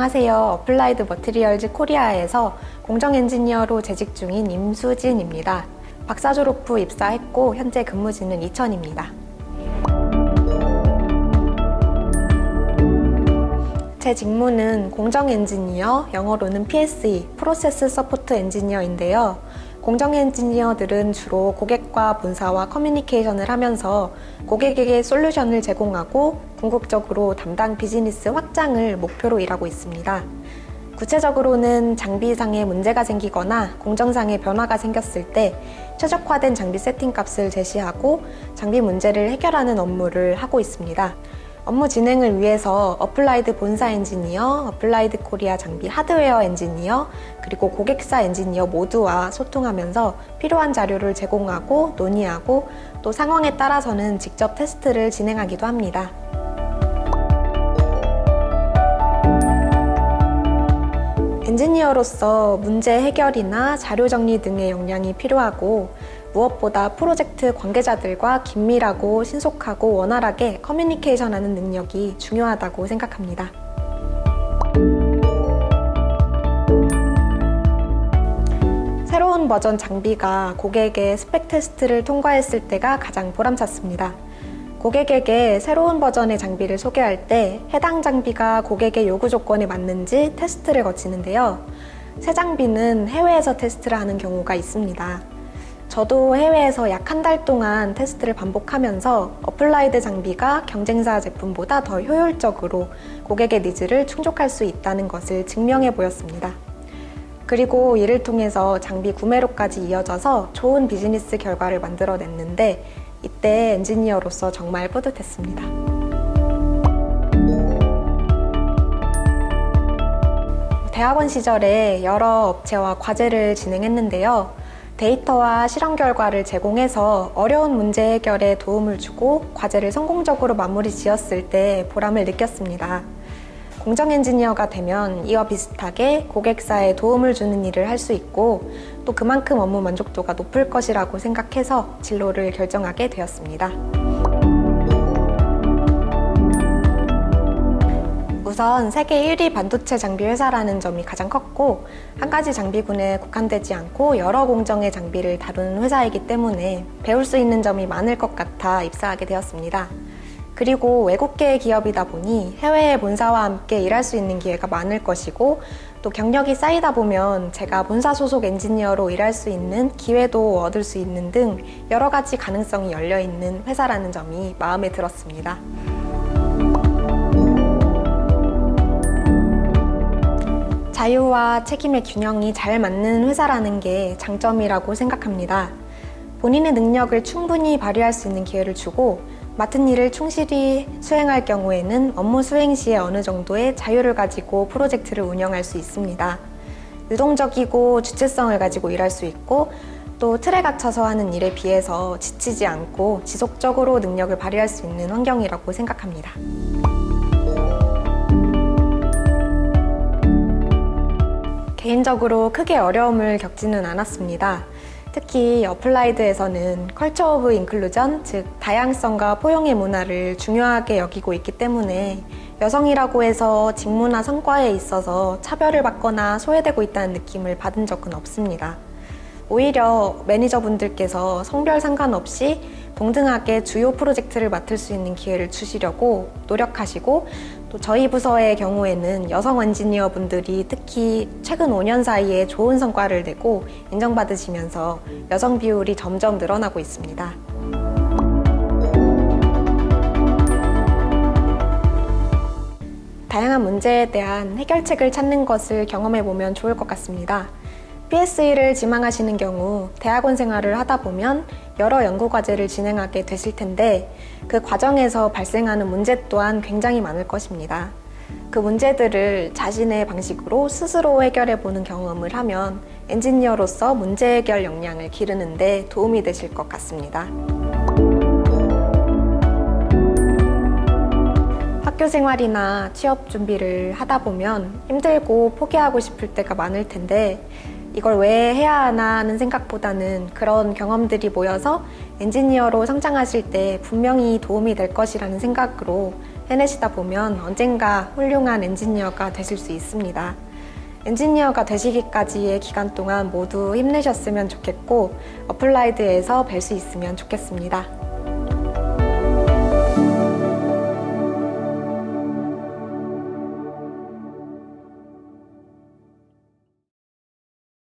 헬스케어 어플라이드 머티리얼즈 코리아에서 공정 엔지니어로 재직 중인 임수진입니다. 박사 졸업 후 입사했고 현재 근무지는 이천입니다. 제 직무는 공정 엔지니어, 영어로는 PSE, 프로세스 서포트 엔지니어인데요. 공정 엔지니어들은 주로 고객과 본사와 커뮤니케이션을 하면서 고객에게 솔루션을 제공하고 궁극적으로 담당 비즈니스 확장을 목표로 일하고 있습니다. 구체적으로는 장비상에 문제가 생기거나 공정상의 변화가 생겼을 때 최적화된 장비 세팅 값을 제시하고 장비 문제를 해결하는 업무를 하고 있습니다. 업무 진행을 위해서 어플라이드 본사 엔지니어, 어플라이드 코리아 장비 하드웨어 엔지니어, 그리고 고객사 엔지니어 모두와 소통하면서 필요한 자료를 제공하고 논의하고 또 상황에 따라서는 직접 테스트를 진행하기도 합니다. 엔지니어로서 문제 해결이나 자료 정리 등의 역량이 필요하고 무엇보다 프로젝트 관계자들과 긴밀하고 신속하고 원활하게 커뮤니케이션하는 능력이 중요하다고 생각합니다. 새로운 버전 장비가 고객의 스펙 테스트를 통과했을 때가 가장 보람찼습니다. 고객에게 새로운 버전의 장비를 소개할 때 해당 장비가 고객의 요구 조건에 맞는지 테스트를 거치는데요. 새 장비는 해외에서 테스트를 하는 경우가 있습니다. 저도 해외에서 약 한 달 동안 테스트를 반복하면서 어플라이드 장비가 경쟁사 제품보다 더 효율적으로 고객의 니즈를 충족할 수 있다는 것을 증명해 보였습니다. 그리고 이를 통해서 장비 구매로까지 이어져서 좋은 비즈니스 결과를 만들어냈는데 이때 엔지니어로서 정말 뿌듯했습니다. 대학원 시절에 여러 업체와 과제를 진행했는데요. 데이터와 실험 결과를 제공해서 어려운 문제 해결에 도움을 주고 과제를 성공적으로 마무리 지었을 때 보람을 느꼈습니다. 공정 엔지니어가 되면 이와 비슷하게 고객사에 도움을 주는 일을 할 수 있고 또 그만큼 업무 만족도가 높을 것이라고 생각해서 진로를 결정하게 되었습니다. 우선 세계 1위 반도체 장비 회사라는 점이 가장 컸고 한 가지 장비군에 국한되지 않고 여러 공정의 장비를 다루는 회사이기 때문에 배울 수 있는 점이 많을 것 같아 입사하게 되었습니다. 그리고 외국계 기업이다 보니 해외의 본사와 함께 일할 수 있는 기회가 많을 것이고 또 경력이 쌓이다 보면 제가 본사 소속 엔지니어로 일할 수 있는 기회도 얻을 수 있는 등 여러 가지 가능성이 열려 있는 회사라는 점이 마음에 들었습니다. 자유와 책임의 균형이 잘 맞는 회사라는 게 장점이라고 생각합니다. 본인의 능력을 충분히 발휘할 수 있는 기회를 주고 맡은 일을 충실히 수행할 경우에는 업무 수행 시에 어느 정도의 자유를 가지고 프로젝트를 운영할 수 있습니다. 유동적이고 주체성을 가지고 일할 수 있고 또 틀에 갇혀서 하는 일에 비해서 지치지 않고 지속적으로 능력을 발휘할 수 있는 환경이라고 생각합니다. 개인적으로 크게 어려움을 겪지는 않았습니다. 특히 어플라이드에서는 컬처 오브 인클루전, 즉 다양성과 포용의 문화를 중요하게 여기고 있기 때문에 여성이라고 해서 직무나 성과에 있어서 차별을 받거나 소외되고 있다는 느낌을 받은 적은 없습니다. 오히려 매니저분들께서 성별 상관없이 동등하게 주요 프로젝트를 맡을 수 있는 기회를 주시려고 노력하시고 또 저희 부서의 경우에는 여성 엔지니어 분들이 특히 최근 5년 사이에 좋은 성과를 내고 인정받으시면서 여성 비율이 점점 늘어나고 있습니다. 다양한 문제에 대한 해결책을 찾는 것을 경험해 보면 좋을 것 같습니다. PSE를 지망하시는 경우 대학원 생활을 하다 보면 여러 연구 과제를 진행하게 되실 텐데 그 과정에서 발생하는 문제 또한 굉장히 많을 것입니다. 그 문제들을 자신의 방식으로 스스로 해결해 보는 경험을 하면 엔지니어로서 문제 해결 역량을 기르는데 도움이 되실 것 같습니다. 학교 생활이나 취업 준비를 하다 보면 힘들고 포기하고 싶을 때가 많을 텐데 이걸 왜 해야 하나 하는 생각보다는 그런 경험들이 모여서 엔지니어로 성장하실 때 분명히 도움이 될 것이라는 생각으로 해내시다 보면 언젠가 훌륭한 엔지니어가 되실 수 있습니다. 엔지니어가 되시기까지의 기간 동안 모두 힘내셨으면 좋겠고 어플라이드에서 뵐 수 있으면 좋겠습니다.